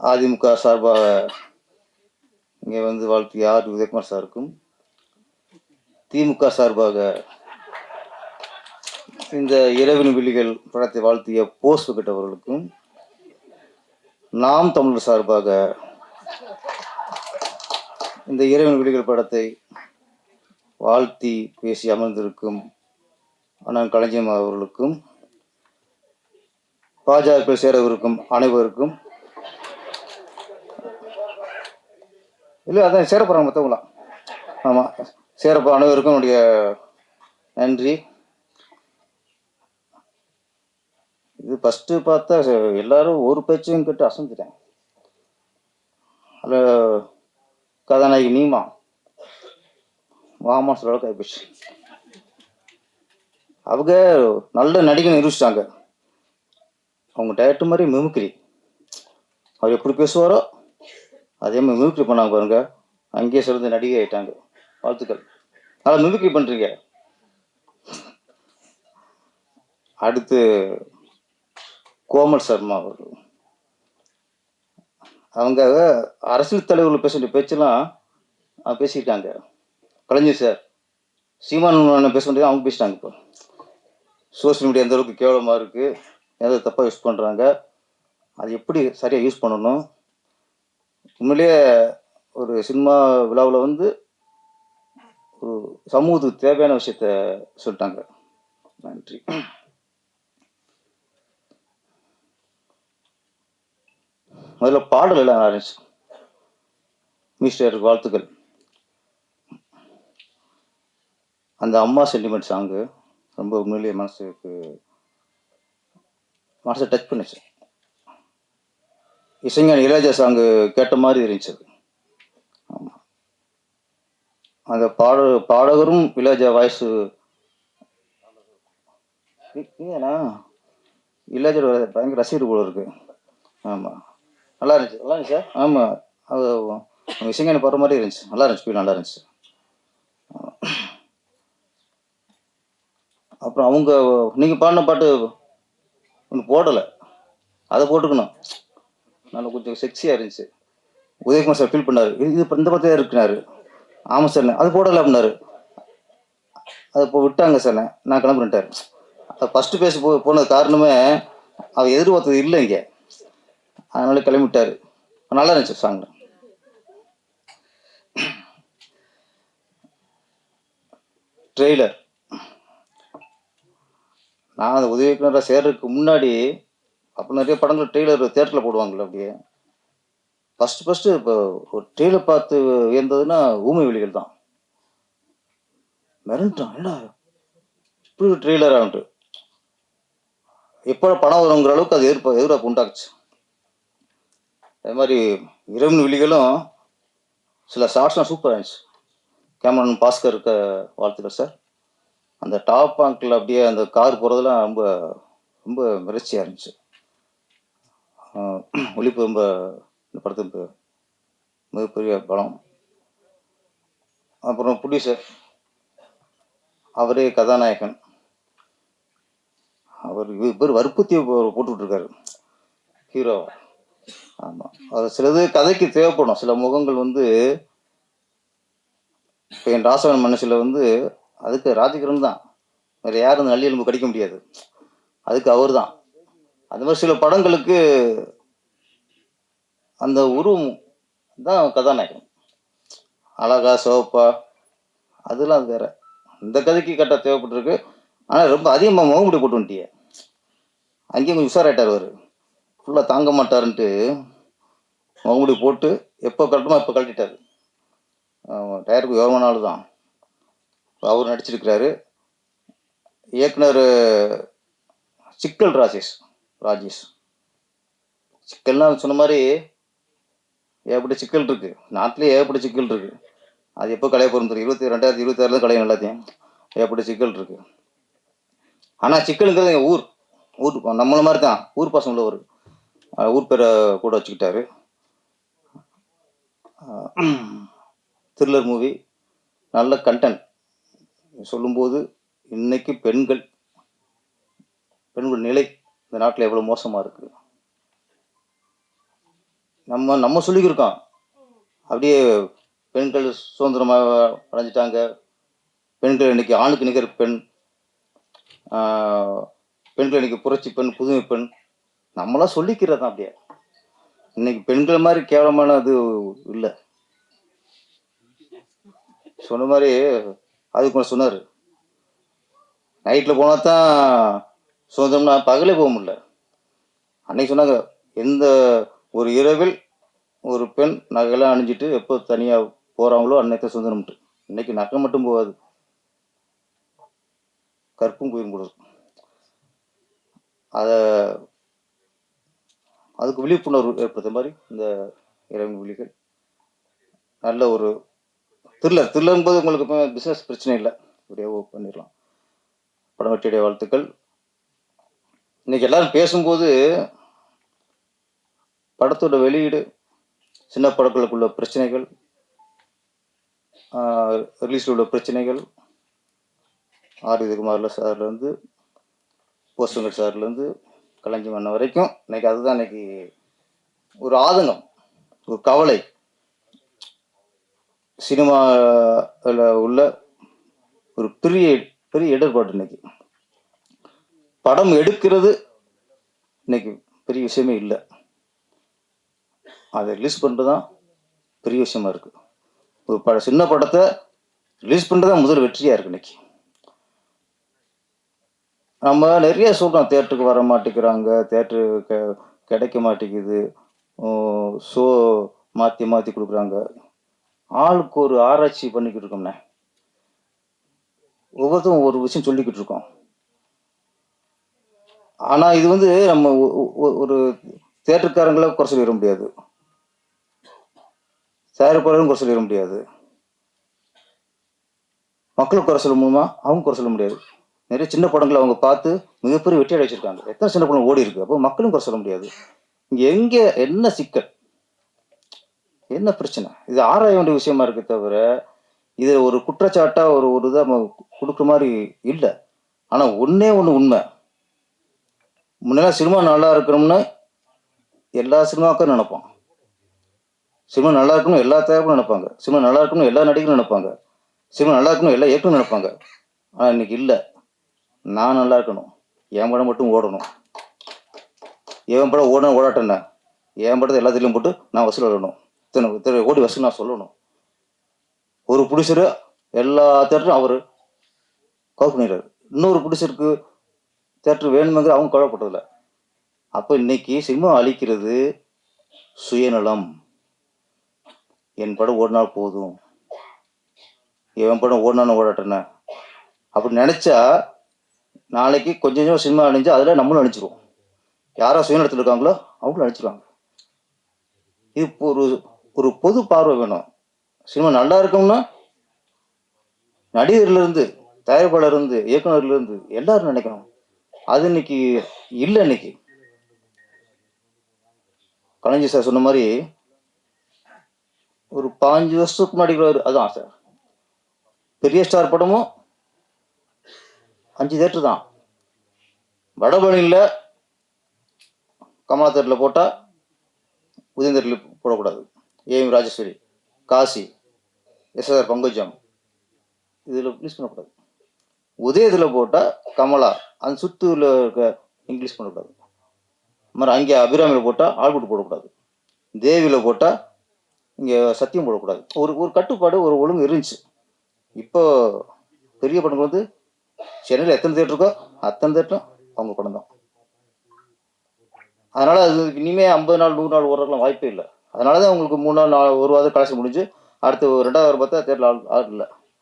அதிமுக சார்பாக இங்கே வந்து வாழ்த்திய ஆர். உதயகுமார் சாருக்கும் திமுக சார்பாக இந்த இரவின் விழிகள் படத்தை வாழ்த்திய போஸ் விக்கெட்டவர்களுக்கும் நாம் தமிழர் சார்பாக இந்த இரவின் விழிகள் படத்தை வாழ்த்தி பேசி அமர்ந்திருக்கும் அண்ணன் கலைஞர் அவர்களுக்கும் பாஜக சேரவிருக்கும் அனைவருக்கும் இல்லை அதான் சேரப்போகிறாங்க மற்றவங்களாம் ஆமாம் சேரப்போ அனைவருக்கும் என்னுடைய நன்றி. இது ஃபஸ்ட்டு பார்த்தா எல்லாரும் ஒரு பேச்சையும் கேட்டு அசந்துட்டேன். அதில் கதாநாயகி நீமா. வாமா சொல்ல அளவுக்கு அவங்க நல்ல நடிகை நிரூபிச்சிட்டாங்க. அவங்க டயட்டு மாதிரி மிமிக்ரி அவர் எப்படி பேசுவாரோ அதே மாதிரி மிமிக்ரி பண்ணாங்க பாருங்க. அங்கேயே சிறந்த நடிகை ஆயிட்டாங்க. வாழ்த்துக்கள். அதான் மிமிக்ரி பண்ணுறீங்க அடுத்து கோமல் சர்மா அவர்கள். அவங்க அரசியல் தலைவர்கள் பேசுகிற பேச்செல்லாம் பேசிட்டாங்க கலைஞர் சார் சீமான் பேச முடியாது அவங்க பேசிட்டாங்க இப்போ. சோஷியல் மீடியா எந்த அளவுக்கு கேவலமாக இருக்குது எதை தப்பாக யூஸ் பண்ணுறாங்க அது எப்படி சரியாக யூஸ் பண்ணணும்? உண்மையிலேயே ஒரு சினிமா விழாவில் வந்து ஒரு சமூகத்துக்கு தேவையான விஷயத்த சொல்லிட்டாங்க. நன்றி. முதல்ல பாடல் எல்லாம் நல்லா இருந்துச்சு. மிஸ்டர் வாழ்த்துக்கள். அந்த அம்மா சென்டிமெண்ட் சாங்கு ரொம்ப உண்மையிலேயே மனசுக்கு மனசை டச் பண்ணுச்சு. இசைஞானி இளையராஜா சாங்கு கேட்ட மாதிரி இருந்துச்சு ஆமாம் அந்த பாட பாடகரும் இளையராஜா வாய்ஸு ஏன்னா இளையராஜா பயங்கர ரசிகர் போல இருக்கு. ஆமாம் நல்லா இருந்துச்சு. நல்லா இருந்துச்சு? ஆமாம் அது அவங்க இசைஞானி பாடுற மாதிரி இருந்துச்சு. நல்லா இருந்துச்சு. ஃபீல் நல்லா இருந்துச்சு. அப்புறம் அவங்க நீங்கள் பாடின பாட்டு ஒன்று போடலை. அதை போட்டுக்கணும். நல்லா கொஞ்சம் செக்ஸியாக இருந்துச்சு. உதயகுமார் சார் ஃபீல் பண்ணார். இது இந்த பக்கத்தில் இருக்குனாரு. ஆமாம் சார் அது போடலை அப்படின்னாரு. அது இப்போ விட்டாங்க சார் நான் கிளம்புறேன்ட்டார். அது ஃபஸ்ட்டு பேச போ போன காரணமே அவர் எதிர்பார்த்தது இல்லை இங்கே. அதனால கிளம்பிட்டார். நல்லா இருந்துச்சு சாங் ட்ரெய்லர் நான் அந்த உதவி இயக்குனராக சேர்றதுக்கு முன்னாடி அப்போ நிறைய படங்கள் ட்ரெய்லர் தேட்டரில் போடுவாங்களே அப்படியே. ஃபஸ்ட்டு ஃபஸ்ட்டு இப்போ ஒரு ட்ரெய்லர் பார்த்து வியந்ததுன்னா ஊமை வெளிகள் தான். மிரண்டான் என்னடா இப்படி ஒரு ட்ரெய்லர் ஆகிட்டு எப்போ படம் வருங்கிற அளவுக்கு அது எதிர்ப்பு எதிர்ப்பு உண்டாக்குச்சு. அதே மாதிரி இரவின் விழிகளும் சில ஷார்ட்ஸ்லாம் சூப்பராக இருந்துச்சு கேமரன் பாஸ்கர் இருக்க வாழ்த்துக்கள் சார் அந்த டாப் ஆங்கிள் அப்படியே அந்த கார் போகிறதுலாம் ரொம்ப ரொம்ப மிரட்சியாக இருந்துச்சு. ஆஹ் இந்த படத்துக்கு மிகப்பெரிய படம். அப்புறம் ப்ரொடியூசர் அவரே கதாநாயகன். அவர் இவர் வற்புத்தி போட்டுட்டு ஹீரோ ஆமாம் அது சிலது கதைக்கு தேவைப்படும். சில முகங்கள் வந்து இப்போ என் ராசவன் மனசில் வந்து அதுக்கு ராஜகிரன் தான். வேறு யாரும் அந்த நல்லி எலும்பு கடிக்க முடியாது. அதுக்கு அவர் தான் அது மாதிரி சில படங்களுக்கு அந்த உருவம் தான் கதாநாயகன். அழகா சிவப்பா அதெல்லாம் அது வேற. இந்த கதைக்கு கரெக்டாக தேவைப்பட்டிருக்கு. ஆனால் ரொம்ப அதிகமாக முகமுடி போட்டு வந்துட்டியே. அங்கேயும் கொஞ்சம் உஷாராயிட்டார் அவர். ஃபுல்லாக தாங்க மாட்டாருன்ட்டு முகமுடி போட்டு எப்போ கட்டணுமோ எப்போ கழட்டிட்டாரு. டயருக்கு யோகமான ஆள் தான். அவர் நடிச்சிருக்கிறாரு. இயக்குனர் சிக்கல் ராஜேஷ். ராஜேஷ். சிக்கல்னால் சொன்ன மாதிரி ஏகப்பட்ட சிக்கல் இருக்கு. நாட்டிலே ஏகப்பட்ட சிக்கல் இருக்கு. அது எப்போ கலைய போகிறோம் தெரியும் இருபத்தி ரெண்டாயிரத்தி இருபத்தி ஆறுல கலையும் எல்லாத்தையும். ஏகப்பட்ட சிக்கல் இருக்கு. ஆனால் சிக்கலுங்கிறது எங்கள் ஊர். ஊர் நம்மள மாதிரி தான் ஊர் பசங்க ஒரு ஊர் பேரை கூட வச்சுக்கிட்டாரு. த்ரில்லர் மூவி நல்ல கண்டென்ட் சொல்லும்போது இன்னைக்கு பெண்கள் பெண்கள் நிலை இந்த நாட்டில் எவ்வளோ மோசமாக இருக்குது நம்ம நம்ம சொல்லிக்கிருக்கோம். அப்படியே பெண்கள் சுதந்திரமாக அடைஞ்சிட்டாங்க. பெண்கள் இன்னைக்கு ஆணுக்கு நிகர் பெண் பெண்கள் இன்னைக்கு புரட்சி பெண் புதுமை பெண் நம்மளாம் சொல்லிக்கிறதான் அப்படியே. இன்னைக்கு பெண்கள் மாதிரி கேவலமான அது இல்லை. சொன்ன மாதிரி அதுக்கு சொன்னார். நைட்டில் போனால் தான் சுதந்திரம்னா பகலே போக முடியல. அன்னைக்கு சொன்னாங்க எந்த ஒரு இரவில் ஒரு பெண் நகையெல்லாம் அணிஞ்சிட்டு எப்போ தனியாக போகிறாங்களோ அன்னைக்கு சுதந்திரம்ட்டு இன்னைக்கு நகை மட்டும் போகாது. கற்பும் போயிடும் கூட. அதை அதுக்கு விழிப்புணர்வு ஏற்படுத்த மாதிரி இந்த இறைவன் விழிகள். நல்ல ஒரு த்ரில்லர் த்ரில்லர் போது உங்களுக்கு பிஸ்னஸ் பிரச்சனை இல்லை. இப்படியே பண்ணிடலாம். படம் வெற்றியுடைய வாழ்த்துக்கள். இன்றைக்கி எல்லோரும் பேசும்போது படத்தோட வெளியீடு சின்ன படங்களுக்குள்ள பிரச்சனைகள் ரிலீஸில் உள்ள பிரச்சனைகள் ஆர். குமாரில் சார்லேருந்து போஸ்டங்கர் சார்லேருந்து கலைஞ்சி மன்ன வரைக்கும் இன்னைக்கு அதுதான் இன்னைக்கு ஒரு ஆதங்கம் ஒரு கவலை. சினிமாவில் உள்ள ஒரு பெரிய பெரிய இடர்பாடு இன்னைக்கு. படம் எடுக்கிறது இன்னைக்கு பெரிய விஷயமே இல்லை. அதை ரிலீஸ் பண்ணுறது தான் பெரிய விஷயமா இருக்குது ஒரு பட சின்ன படத்தை ரிலீஸ் பண்ணுறது தான் முதல் வெற்றியாக இருக்குது இன்னைக்கு. நம்ம நிறைய சொல்கிறோம் தேட்டருக்கு வர மாட்டேங்கிறாங்க தேட்டரு க கிடைக்க மாட்டேங்குது. ஷோ மாற்றி மாற்றி கொடுக்குறாங்க. ஆளுக்கு ஒரு ஆராய்ச்சி பண்ணிக்கிட்டு இருக்கோம்ண்ணே. ஒவ்வொருத்தரும் ஒரு விஷயம் சொல்லிக்கிட்டு இருக்கோம். ஆனால் இது வந்து நம்ம ஒரு தேட்டருக்காரங்கள குறை சொல்லிட முடியாது. தயாரிப்பாளரும் குறை சொல்லிட முடியாது. மக்களும் குறை சொல்ல முடியுமா? அவங்க குறை சொல்ல முடியாது. நிறைய சின்ன படங்களை அவங்க பார்த்து மிகப்பெரிய வெற்றி அடைச்சிருக்காங்க எத்தனை சின்ன படம் ஓடி இருக்கு? அப்போ மக்களும் குறை சொல்ல முடியாது. இங்கே எங்கே என்ன சிக்கல்? என்ன பிரச்சனை? இது ஆராய வேண்டிய விஷயமா இருக்கு தவிர இது ஒரு குற்றச்சாட்டாக ஒரு ஒரு இதை நம்ம கொடுக்குற மாதிரி இல்லை. ஆனால் ஒன்றே ஒன்று உண்மை. முன்னெல்லாம் சினிமா நல்லா இருக்கணும்னு எல்லா சினிமாக்கும் நினைப்போம். சினிமா நல்லா இருக்கணும் எல்லா தயாரிப்பும் நினைப்பாங்க. சினிமா நல்லா இருக்கணும் எல்லா நடிகரும் நினைப்பாங்க. சினிமா நல்லா இருக்கணும் எல்லா இயக்கமும் நினைப்பாங்க. ஆனால் இன்னைக்கு இல்லை. நான் நல்லா இருக்கணும். என் படம் மட்டும் ஓடணும். என் படம் ஓடணும் ஓடாட்டேன்னா என் படத்தை எல்லாத்துலேயும் போட்டு நான் வசூல் வரணும் இத்தனை இத்தனை ஓடி வசூல் நான் சொல்லணும். ஒரு ப்ரொடியூசரு எல்லா தேட்டரும் அவர் கவர் பண்ணிடுறாரு. இன்னொரு ப்ரொடியூசருக்கு தேட்டர் வேணுமெங்கிற அவங்க கவலைப்பட்டதில்ல. அப்போ இன்னைக்கு சினிமா அழிக்கிறது சுயநலம். என் படம் ஓடினால் போதும். என் படம் ஓடினான்னு ஓடாட்டன அப்படி நினச்சா நாளைக்கு கொஞ்சம் கொஞ்சம் சினிமா அழிஞ்சு அதில் நம்மளும் அழிச்சிருவோம் யாரா சுயநலத்தில் இருக்காங்களோ அவங்களும் அழிச்சிருவாங்க இது இப்போ ஒரு ஒரு பொது பார்வை வேணும். சினிமா நல்லா இருக்கும்னா நடிகர்லேருந்து தயாரிப்பாளர் இருந்து எல்லாரும் நினைக்கணும். அது இன்னைக்கு இல்லை இன்னைக்கு. கலைஞர் சார் சொன்ன மாதிரி ஒரு பாஞ்சு வருஷத்துக்கு முன்னாடி அதுதான் சார். பெரிய ஸ்டார் படமும் அஞ்சு தேட்டர் தான். வடபழனியில் கமலா தேட்டரில் போட்டால் உதயம் தேட்டரில் போடக்கூடாது. AM Rajeshwari Kasi SR Pankajam. இதில் ரிலீஸ் பண்ணக்கூடாது. உதயத்தில் போட்டால் கமலா. அந்த சுத்தூரில் இருக்க இங்கிலீஷ் பண்ணக்கூடாது மாதிரி அங்கே அபிராமியில் போட்டால் ஆல்புட் போடக்கூடாது. தேவியில் போட்டால் இங்கே சத்தியம் போடக்கூடாது. ஒரு ஒரு கட்டுப்பாடு ஒரு ஒழுங்கு இருந்துச்சு. இப்போ பெரிய படங்கள் வந்து சென்னையில் எத்தனை தேட்டர் இருக்கோ அத்தனை தேட்டரும் அவங்க படம் தான். அதனால் அது இனிமேல் ஐம்பது நாள் நூறு நாள் ஓடுறதுலாம் வாய்ப்பே இல்லை. அதனால தான் உங்களுக்கு மூணு நாள் நாலு ஒரு வாரம் கடைசி முடிஞ்சு அடுத்து ரெண்டாவது வாரம் பார்த்தா தேட்டர் ஆள் ஆள் இல்லை.